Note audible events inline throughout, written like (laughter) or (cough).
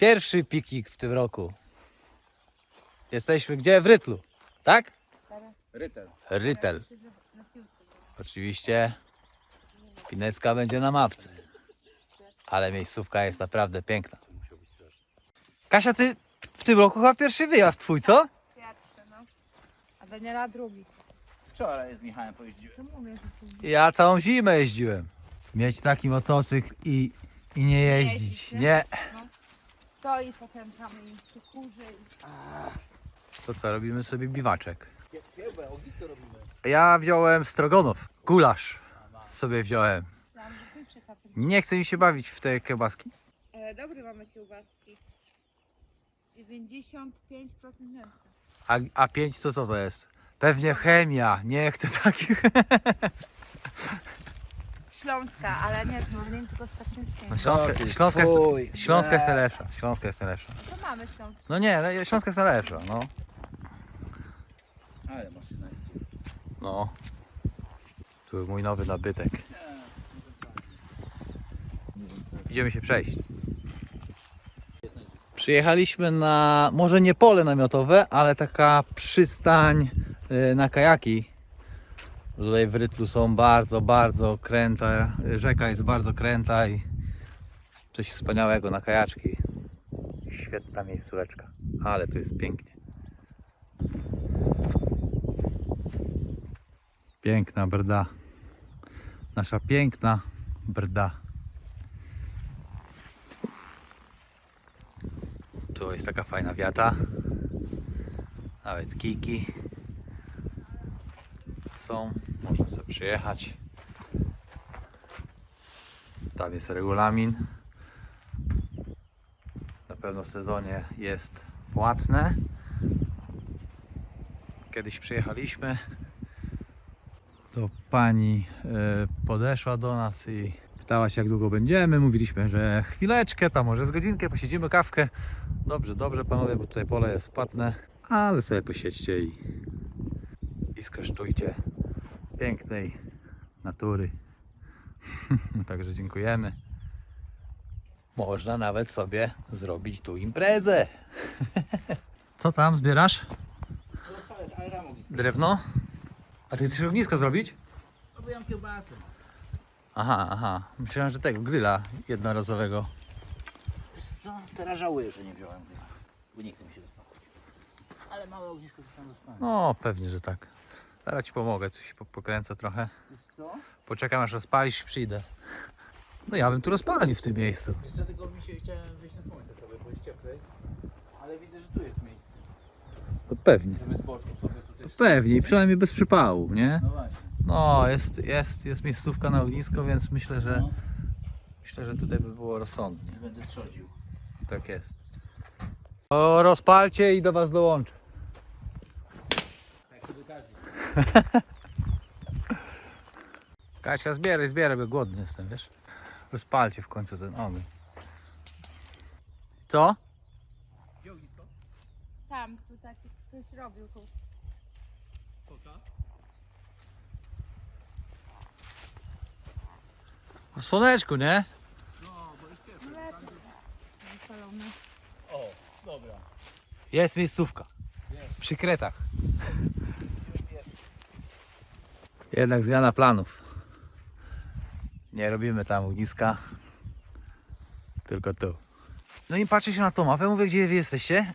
Pierwszy piknik w tym roku. Jesteśmy gdzie? W Rytlu, tak? Rytel. Rytel. Oczywiście Pinecka będzie na mapce. Ale miejscówka jest naprawdę piękna. Kasia, ty w tym roku chyba pierwszy wyjazd twój, co? Pierwszy, no. A Daniela drugi. Wczoraj z Michałem pojeździłem. Czemu mówię, że ty Ja całą zimę jeździłem. Mieć taki motocykl i, i nie jeździć. jeździć, nie? Nie. Stoi potem tam się kurzy. i- To co, robimy sobie biwaczek. Kiełbę, ognisko robimy. Ja wziąłem strogonów, gulasz sobie wziąłem. Myślałam, że ty przekapy. Nie chce mi się bawić w te kiełbaski. E, dobry mamy kiełbaski. 95% mięsa. A, a pięć to co to jest? Pewnie chemia, nie chcę takich. (laughs) Śląska, ale nie z Morlin, tylko z Tarczyńskiego. Śląska, ty, Śląska, jest, fuj, Śląska jest nie. najlepsza. Śląska jest najlepsza. No to mamy Śląską. No nie, no, Śląska jest najlepsza, no. Ale maszyna. No. Tu mój nowy nabytek. Idziemy się przejść. Przyjechaliśmy na, może nie pole namiotowe, ale taka przystań y, na kajaki. Tutaj w Rytlu są bardzo, bardzo kręta, rzeka jest bardzo kręta i coś wspaniałego na kajaczki. Świetna miejscóweczka, ale tu jest pięknie. Piękna brda. Nasza piękna brda. Tu jest taka fajna wiata. Nawet kiki są. Można sobie przyjechać. Tam jest regulamin. Na pewno w sezonie jest płatne. Kiedyś przyjechaliśmy to pani e, podeszła do nas i pytała się jak długo będziemy. Mówiliśmy, że chwileczkę, tam może z godzinkę, posiedzimy kawkę. Dobrze, dobrze panowie, bo tutaj pole jest płatne, ale sobie posiedźcie i, i skosztujcie pięknej natury. (laughs) Także dziękujemy. Można nawet sobie zrobić tu imprezę. (laughs) Co tam zbierasz? Drewno? A ty chcesz ognisko zrobić? Robiłem kiełbasę. Aha, aha. Myślałem, że tego gryla jednorazowego. Wiesz co? Teraz żałuję, że nie wziąłem chyba. Bo nie chce mi się rozpalać. Ale małe ognisko to tam rozpalę. No, pewnie, że tak. Zaraz ci pomogę, coś się po- pokręcę trochę. Co? Poczekam aż rozpalisz i przyjdę. No ja bym tu rozpalił w tym miejscu. Wiesz co, tylko mi się chciałem wyjść na słońce sobie, bo jest cieplej. Ale widzę, że tu jest miejsce. No pewnie. Żeby z boczku sobie tutaj wstać. Pewnie, i przynajmniej bez przypału, nie? No właśnie. No, jest, jest, jest miejscówka na ognisko, więc myślę, że No, myślę, że tutaj by było rozsądnie. nie będę trzodził. Tak jest. O, rozpalcie i do was dołączę. (laughs) Kasia, zbieraj, zbieraj, bo głodny jestem, wiesz? Rozpalcie w końcu ten ogień. Co? Gdzie ognisko? Tam, tu taki ktoś robił tu. W słoneczku, nie? Wypalony. O, dobra. Jest miejscówka. Przy kretach. Jednak zmiana planów. Nie robimy tam ogniska. Tylko tu. No i patrzę się na tą mapę, mówię, gdzie wy jesteście.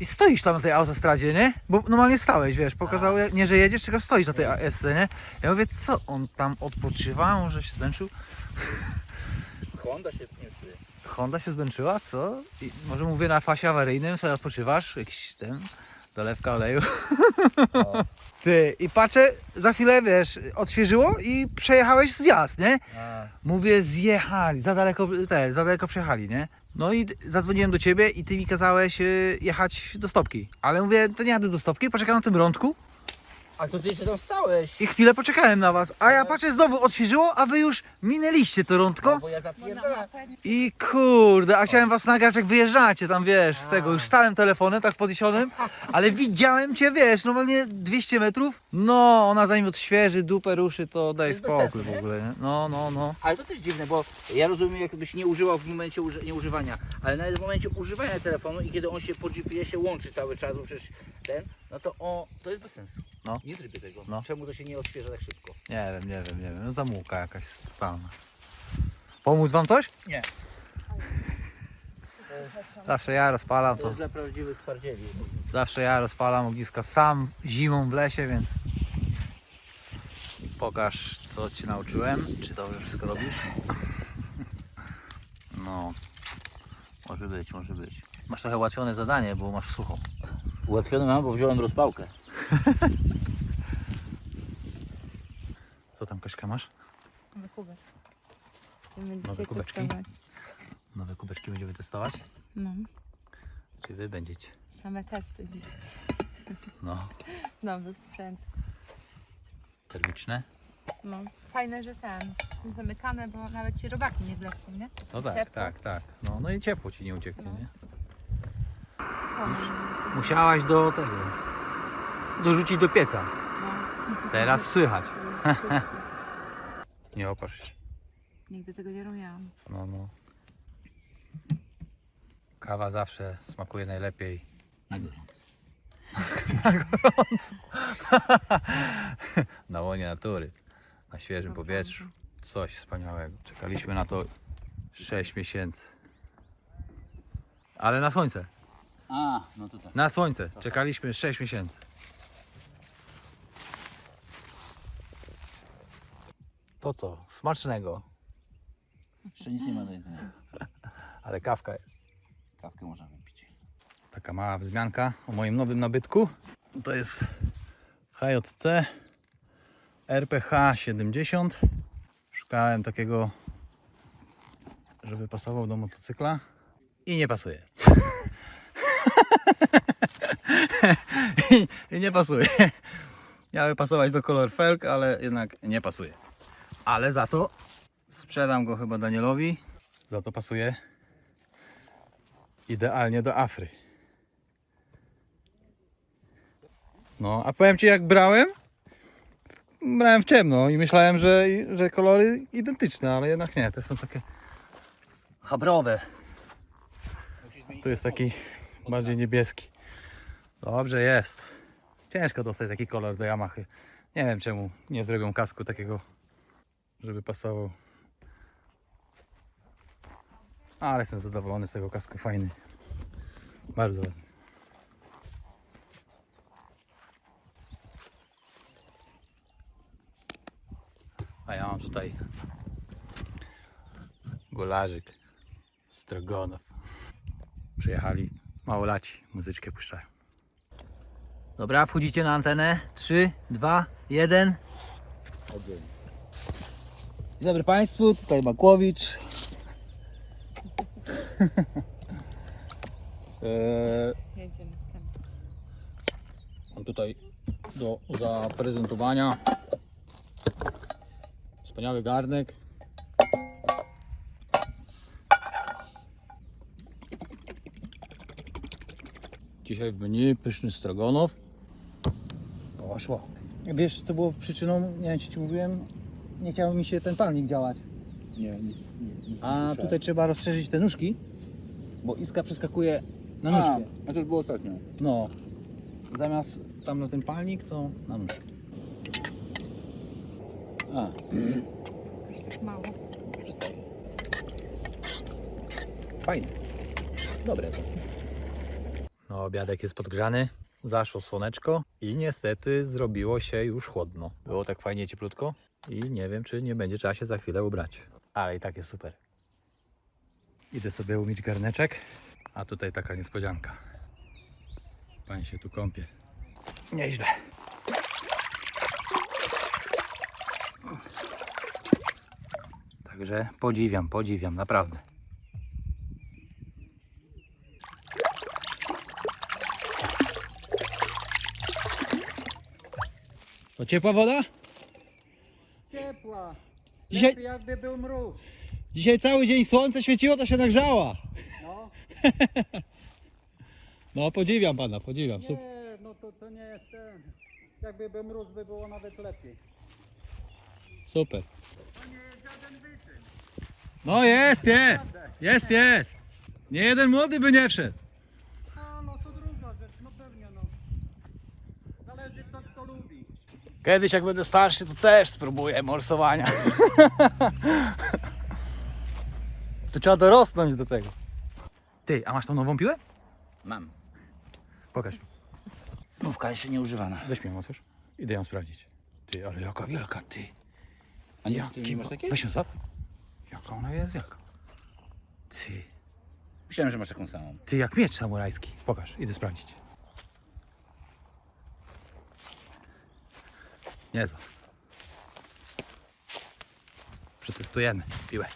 I stoisz tam na tej autostradzie, nie? Bo normalnie stałeś, wiesz, pokazało, nie, że jedziesz, tylko stoisz na tej ASC, nie? Ja mówię, co, on tam odpoczywa, może się zmęczył? Honda się czuje. Honda się zmęczyła, co? I może mówię na fasie awaryjnym, sobie odpoczywasz, jakiś ten, dolewka oleju. O. (laughs) Ty, i patrzę, za chwilę, wiesz, odświeżyło i przejechałeś zjazd, nie? A, Mówię, zjechali, za daleko, te, za daleko przejechali, nie? No i zadzwoniłem do ciebie i ty mi kazałeś y, jechać do stopki. Ale mówię, to nie jadę do stopki, poczekam na tym rądku. A to ty jeszcze tam stałeś. i chwilę poczekałem na was. A ja patrzę, znowu odświeżyło, a wy już minęliście to rądko. No, bo ja Bo na zapierdalam. mapę nie- I kurde, a chciałem was nagrać jak wyjeżdżacie tam, wiesz, z tego. Już stałem telefonem tak podniesionym, ale (laughs) widziałem cię, wiesz, normalnie 200 metrów. No, ona zanim odświeży, dupę ruszy, to daj jest bez spokój sensu, w nie? ogóle, nie? No, no, no. Ale to też dziwne, bo ja rozumiem, jakbyś nie używał w momencie uży nieużywania, ale nawet w momencie używania telefonu i kiedy on się po GPS-ie łączy cały czas, bo przecież ten, no to o, to jest bez sensu. No. Nie zrobię tego. No. Czemu to się nie odświeża tak szybko? Nie wiem, nie wiem, nie wiem. No zamułka jakaś totalna. Pomóc wam coś? Nie. (laughs) Zawsze ja rozpalam To to. jest dla prawdziwych twardzieli. Zawsze ja rozpalam ogniska sam zimą w lesie, więc pokaż co cię nauczyłem. Czy dobrze wszystko robisz? No, może być, może być. Masz trochę ułatwione zadanie, bo masz sucho. Ułatwiony mam, bo wziąłem rozpałkę. (laughs) Co tam Kaśka masz? Mamy kubek. Będziemy Nowe dzisiaj kubeczki? testować. Nowe kubeczki będziemy testować? No, Czy wy będziecie? same testy dziś. No, (laughs) Nowych sprzęt. termiczne? No, fajne, że ten. Są zamykane, bo nawet ci robaki nie wlecą, nie? No tak, Ciepło. tak, tak. No, no i ciepło ci nie ucieknie, No. nie? O, Musiałaś do tego, dorzucić do pieca. Teraz słychać. (laughs) Nie opatrz się. Nigdy tego nie robiłam. No, no. Kawa zawsze smakuje najlepiej. Na gorąco. (laughs) (laughs) Na łonie natury, na świeżym powietrzu. Coś wspaniałego. Czekaliśmy na to 6 miesięcy. Ale na słońce. A, no to tak. Na słońce. Czekaliśmy 6 miesięcy. To co? Smacznego. Jeszcze nic nie ma do jedzenia. (laughs) Ale kawka jest. Kawkę można wypić. Taka mała wzmianka o moim nowym nabytku. To jest HJC RPH 70. Szukałem takiego, żeby pasował do motocykla i nie pasuje. (laughs) I, I nie pasuje. Miały pasować do kolor felg, ale jednak nie pasuje. Ale za to sprzedam go chyba Danielowi. Za to pasuje idealnie do Afry. No, a powiem Ci jak brałem? Brałem w ciemno i myślałem, że, że kolory identyczne, ale jednak nie, te są takie habrowe. Tu jest taki bardziej niebieski. Dobrze jest. Ciężko dostać taki kolor do Yamahy. Nie wiem czemu nie zrobią kasku takiego, żeby pasował. Ale jestem zadowolony z tego kasku, fajny. Bardzo ładny. A ja mam tutaj golarzyk Strogonow. Przyjechali małolaci, muzyczkę puszczają. Dobra, wchodzicie na antenę. 3, 2, 1. Ogień. Dzień dobry Państwu, tutaj Makłowicz. eee, Jedziemy tym. Mam tutaj do zaprezentowania wspaniały garnek. Dzisiaj w menu pyszny strogonow. Poszło. Wiesz co było przyczyną, nie wiem czy Ci mówiłem, nie chciał mi się ten palnik działać. Nie, nie, nie, nie A tutaj trzeba rozszerzyć te nóżki, bo iskra przeskakuje na A, nóżkę. a to już było ostatnio. No, zamiast tam na ten palnik, to na nóżkę. A, Mało. Fajne. Dobre to. No, obiadek jest podgrzany. Zaszło słoneczko i niestety zrobiło się już chłodno. Było tak fajnie cieplutko i nie wiem, czy nie będzie trzeba się za chwilę ubrać. Ale i tak jest super. Idę sobie umyć garneczek, a tutaj taka niespodzianka. Pan się tu kąpie. Nieźle. Także podziwiam, podziwiam, naprawdę. Ciepła woda? Ciepła. Dzisiaj- Lepiej jakby był mróz. Dzisiaj cały dzień słońce świeciło, to się nagrzała. No. (laughs) No podziwiam pana, podziwiam. Super. Nie, no to, to nie jest ten. Jakby był mróz, by było nawet lepiej. Super. No jest, jest. Jest, jest. Nie jeden młody by nie wszedł. A no to druga rzecz, no pewnie no. Zależy co kto lubi. Kiedyś jak będę starszy, to też spróbuję morsowania. to trzeba dorosnąć do tego. Ty, a masz tą nową piłę? Mam. Pokaż. Nówka jeszcze nie używana. Weź mnie otwórz. Idę ją sprawdzić. Ty, ale jaka wielka, ty. A nie, ty nie masz takiej? Weź ją zap. Jaka ona jest wielka. Ty, Myślałem, że masz taką samą. ty jak miecz samurajski. Pokaż, idę sprawdzić. Niezła. Przetestujemy piłę.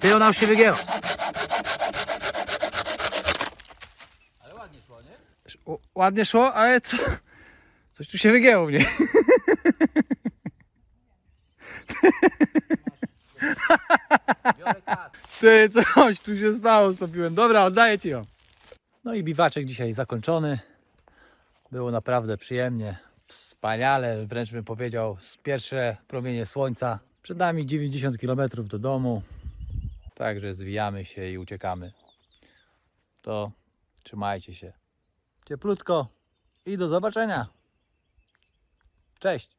Ty, ona już się wygięła. Ale ładnie szło, nie? Ł- Ładnie szło, ale co? Coś tu się wygięło mnie. (laughs) Ty, coś tu się stało z tą piłem. Dobra, oddaję ci ją. No i biwaczek dzisiaj zakończony. Było naprawdę przyjemnie, wspaniale, wręcz bym powiedział, pierwsze promienie słońca. Przed nami 90 km do domu. Także zwijamy się i uciekamy. To trzymajcie się. Cieplutko i do zobaczenia. Cześć.